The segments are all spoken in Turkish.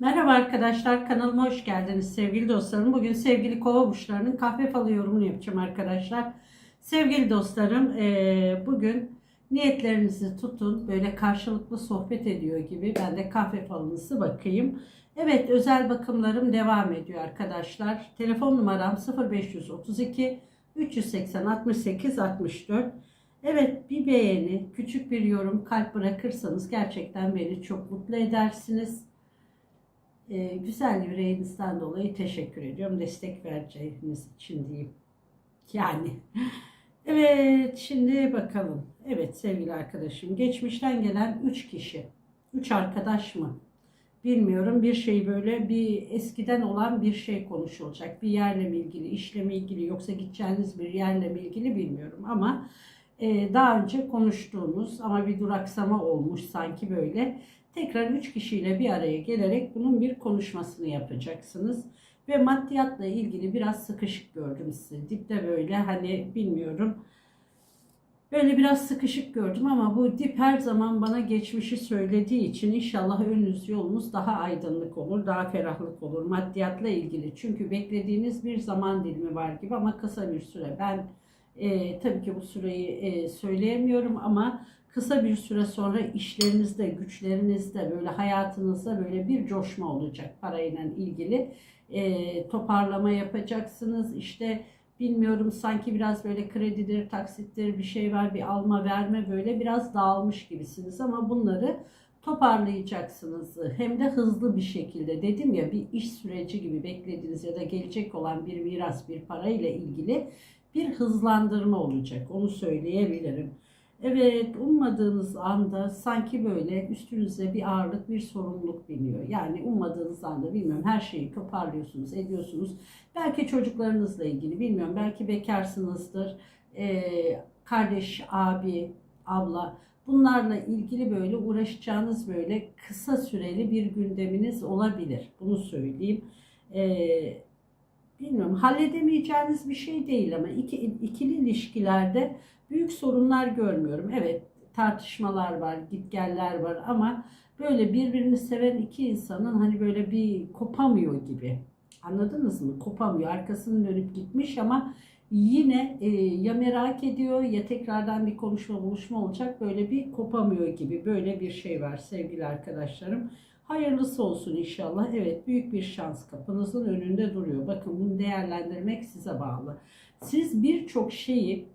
Merhaba arkadaşlar kanalıma hoş geldiniz sevgili dostlarım. Bugün sevgili kova burçlarının kahve falı yorumunu yapacağım arkadaşlar. Sevgili dostlarım eee, bugün niyetlerinizi tutun böyle karşılıklı sohbet ediyor gibi ben de kahve falınızı bakayım. Evet özel bakımlarım devam ediyor arkadaşlar. Telefon numaram 0532 380 68 64. Evet bir beğeni, küçük bir yorum, kalp bırakırsanız gerçekten beni çok mutlu edersiniz. Ee, güzel yüreğinizden dolayı teşekkür ediyorum. Destek vereceğiniz için diyeyim. Yani. Evet şimdi bakalım. Evet sevgili arkadaşım. Geçmişten gelen 3 kişi. 3 arkadaş mı? Bilmiyorum. Bir şey böyle bir eskiden olan bir şey konuşulacak. Bir yerle mi ilgili, işle mi ilgili yoksa gideceğiniz bir yerle mi ilgili bilmiyorum. Ama e, daha önce konuştuğunuz ama bir duraksama olmuş sanki böyle. Tekrar üç kişiyle bir araya gelerek bunun bir konuşmasını yapacaksınız. Ve maddiyatla ilgili biraz sıkışık gördüm sizi. Dipte böyle hani bilmiyorum. Böyle biraz sıkışık gördüm ama bu dip her zaman bana geçmişi söylediği için inşallah önünüz yolunuz daha aydınlık olur, daha ferahlık olur maddiyatla ilgili. Çünkü beklediğiniz bir zaman dilimi var gibi ama kısa bir süre. Ben e, tabii ki bu süreyi e, söyleyemiyorum ama kısa bir süre sonra işlerinizde, güçlerinizde, böyle hayatınızda böyle bir coşma olacak parayla ilgili. E, toparlama yapacaksınız. İşte bilmiyorum sanki biraz böyle kredidir, taksittir bir şey var, bir alma verme böyle biraz dağılmış gibisiniz ama bunları toparlayacaksınız. Hem de hızlı bir şekilde. Dedim ya bir iş süreci gibi beklediğiniz ya da gelecek olan bir miras, bir para ile ilgili bir hızlandırma olacak. Onu söyleyebilirim. Evet, ummadığınız anda sanki böyle üstünüze bir ağırlık, bir sorumluluk biniyor. Yani ummadığınız anda bilmiyorum her şeyi toparlıyorsunuz, ediyorsunuz. Belki çocuklarınızla ilgili bilmiyorum. Belki bekarsınızdır. Ee, kardeş, abi, abla bunlarla ilgili böyle uğraşacağınız böyle kısa süreli bir gündeminiz olabilir. Bunu söyleyeyim. Ee, bilmiyorum halledemeyeceğiniz bir şey değil ama iki, ikili ilişkilerde büyük sorunlar görmüyorum. Evet tartışmalar var, gitgeller var ama böyle birbirini seven iki insanın hani böyle bir kopamıyor gibi. Anladınız mı? Kopamıyor. Arkasını dönüp gitmiş ama yine e, ya merak ediyor ya tekrardan bir konuşma buluşma olacak. Böyle bir kopamıyor gibi. Böyle bir şey var sevgili arkadaşlarım. Hayırlısı olsun inşallah. Evet büyük bir şans kapınızın önünde duruyor. Bakın bunu değerlendirmek size bağlı. Siz birçok şeyi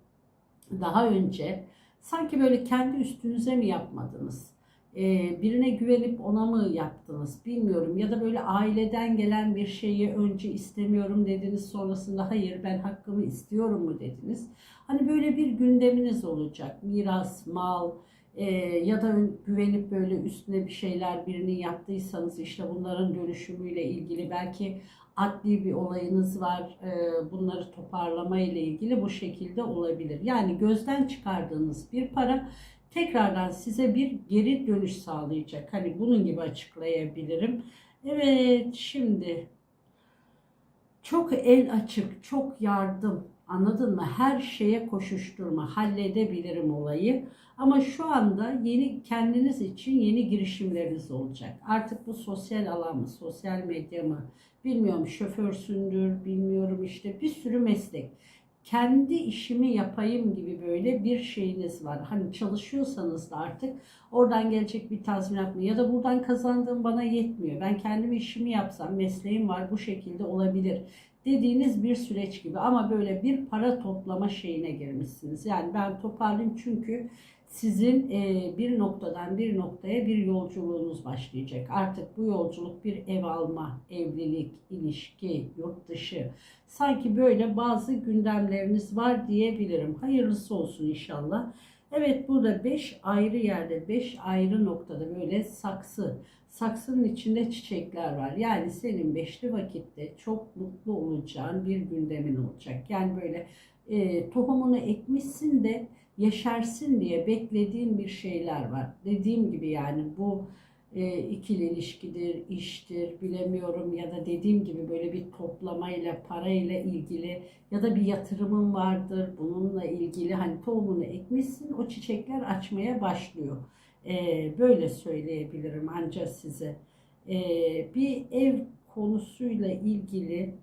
daha önce sanki böyle kendi üstünüze mi yapmadınız? Ee, birine güvenip ona mı yaptınız bilmiyorum ya da böyle aileden gelen bir şeyi önce istemiyorum dediniz sonrasında hayır ben hakkımı istiyorum mu dediniz. Hani böyle bir gündeminiz olacak miras, mal, e, ya da güvenip böyle üstüne bir şeyler birinin yaptıysanız işte bunların dönüşümüyle ilgili belki adli bir olayınız var e, bunları toparlama ile ilgili bu şekilde olabilir. Yani gözden çıkardığınız bir para tekrardan size bir geri dönüş sağlayacak. Hani bunun gibi açıklayabilirim. Evet şimdi çok el açık, çok yardım, anladın mı? Her şeye koşuşturma, halledebilirim olayı. Ama şu anda yeni kendiniz için yeni girişimleriniz olacak. Artık bu sosyal alan mı, sosyal medya mı, bilmiyorum şoförsündür, bilmiyorum işte bir sürü meslek. Kendi işimi yapayım gibi böyle bir şeyiniz var. Hani çalışıyorsanız da artık oradan gelecek bir tazminat mı ya da buradan kazandığım bana yetmiyor. Ben kendim işimi yapsam mesleğim var bu şekilde olabilir dediğiniz bir süreç gibi ama böyle bir para toplama şeyine girmişsiniz. Yani ben toparlayayım çünkü sizin e, bir noktadan bir noktaya bir yolculuğunuz başlayacak. Artık bu yolculuk bir ev alma, evlilik, ilişki, yurt dışı. Sanki böyle bazı gündemleriniz var diyebilirim. Hayırlısı olsun inşallah. Evet burada 5 ayrı yerde 5 ayrı noktada böyle saksı saksının içinde çiçekler var. Yani senin beşli vakitte çok mutlu olacağın bir gündemin olacak. Yani böyle e, tohumunu ekmişsin de yaşarsın diye beklediğin bir şeyler var. Dediğim gibi yani bu e, ikili ilişkidir, iştir, bilemiyorum ya da dediğim gibi böyle bir toplamayla, parayla ilgili ya da bir yatırımın vardır bununla ilgili hani tohumunu ekmişsin o çiçekler açmaya başlıyor. E, böyle söyleyebilirim ancak size. e, bir ev konusuyla ilgili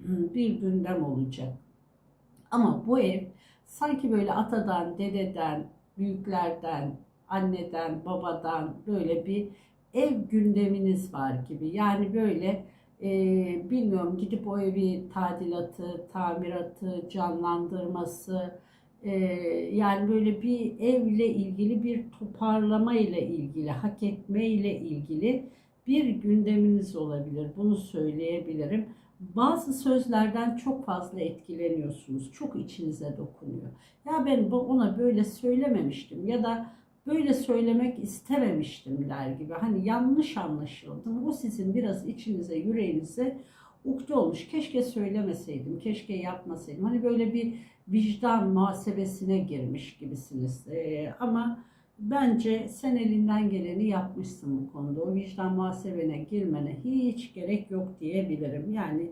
bir gündem olacak. Ama bu ev sanki böyle atadan, dededen, büyüklerden, anneden, babadan böyle bir ev gündeminiz var gibi. Yani böyle e, bilmiyorum gidip o evi tadilatı, tamiratı, canlandırması, e, yani böyle bir evle ilgili bir toparlama ile ilgili, hak etme ile ilgili bir gündeminiz olabilir. Bunu söyleyebilirim. Bazı sözlerden çok fazla etkileniyorsunuz. Çok içinize dokunuyor. Ya ben ona böyle söylememiştim ya da böyle söylemek istememiştim der gibi. Hani yanlış anlaşıldım. O sizin biraz içinize, yüreğinize ukde olmuş. Keşke söylemeseydim, keşke yapmasaydım. Hani böyle bir vicdan muhasebesine girmiş gibisiniz. Ee, ama bence sen elinden geleni yapmışsın bu konuda. O vicdan muhasebene girmene hiç gerek yok diyebilirim. Yani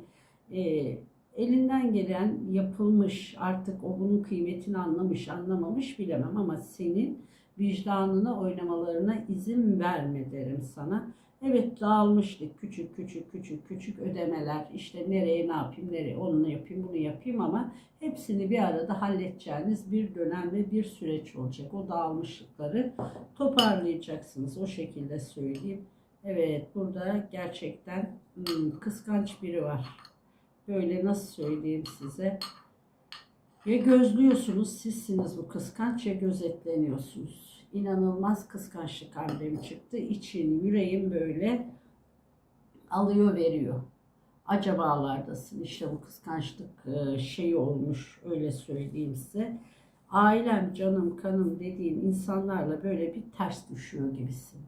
e, elinden gelen yapılmış artık o bunun kıymetini anlamış anlamamış bilemem ama senin vicdanına oynamalarına izin verme derim sana. Evet dağılmıştık küçük küçük küçük küçük ödemeler işte nereye ne yapayım nereye onu yapayım bunu yapayım ama hepsini bir arada halledeceğiniz bir dönem ve bir süreç olacak. O dağılmışlıkları toparlayacaksınız o şekilde söyleyeyim. Evet burada gerçekten hmm, kıskanç biri var. Böyle nasıl söyleyeyim size? Ya gözlüyorsunuz, sizsiniz bu kıskanç ya gözetleniyorsunuz. İnanılmaz kıskançlık hamlem çıktı. İçin, yüreğim böyle alıyor veriyor. Acabalardasın işte bu kıskançlık e, şeyi olmuş öyle söyleyeyim size. Ailem, canım, kanım dediğin insanlarla böyle bir ters düşüyor gibisin.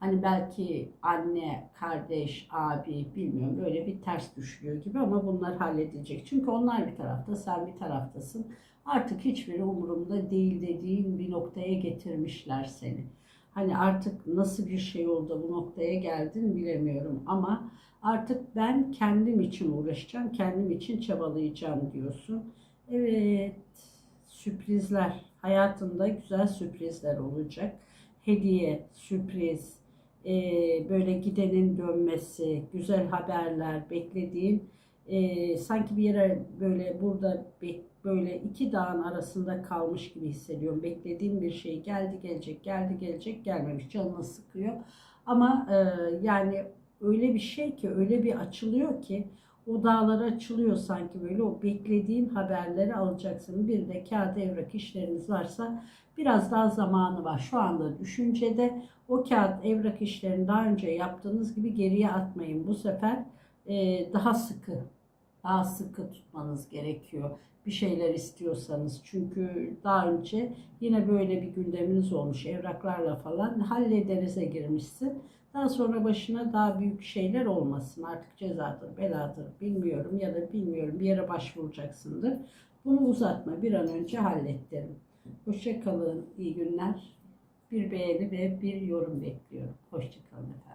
Hani belki anne, kardeş, abi bilmiyorum böyle bir ters düşüyor gibi ama bunlar halledecek. Çünkü onlar bir tarafta, sen bir taraftasın. Artık hiçbiri umurumda değil dediğin bir noktaya getirmişler seni. Hani artık nasıl bir şey oldu bu noktaya geldin bilemiyorum ama artık ben kendim için uğraşacağım, kendim için çabalayacağım diyorsun. Evet, sürprizler, hayatında güzel sürprizler olacak. Hediye, sürpriz, eee, böyle gidenin dönmesi, güzel haberler, beklediğin eee, sanki bir yere böyle burada bek- böyle iki dağın arasında kalmış gibi hissediyorum. Beklediğim bir şey geldi gelecek, geldi gelecek, gelmemiş. Canını sıkıyor. Ama eee, yani öyle bir şey ki, öyle bir açılıyor ki o dağlar açılıyor sanki böyle o beklediğin haberleri alacaksın. Bir de kağıt evrak işleriniz varsa biraz daha zamanı var. Şu anda düşüncede o kağıt evrak işlerini daha önce yaptığınız gibi geriye atmayın. Bu sefer e, daha sıkı, daha sıkı tutmanız gerekiyor. Bir şeyler istiyorsanız. Çünkü daha önce yine böyle bir gündeminiz olmuş evraklarla falan hallederize girmişsin. Daha sonra başına daha büyük şeyler olmasın. Artık cezadır, beladır bilmiyorum ya da bilmiyorum bir yere başvuracaksındır. Bunu uzatma bir an önce hallet derim. Hoşça kalın, iyi günler. Bir beğeni ve bir yorum bekliyorum. Hoşça kalın efendim.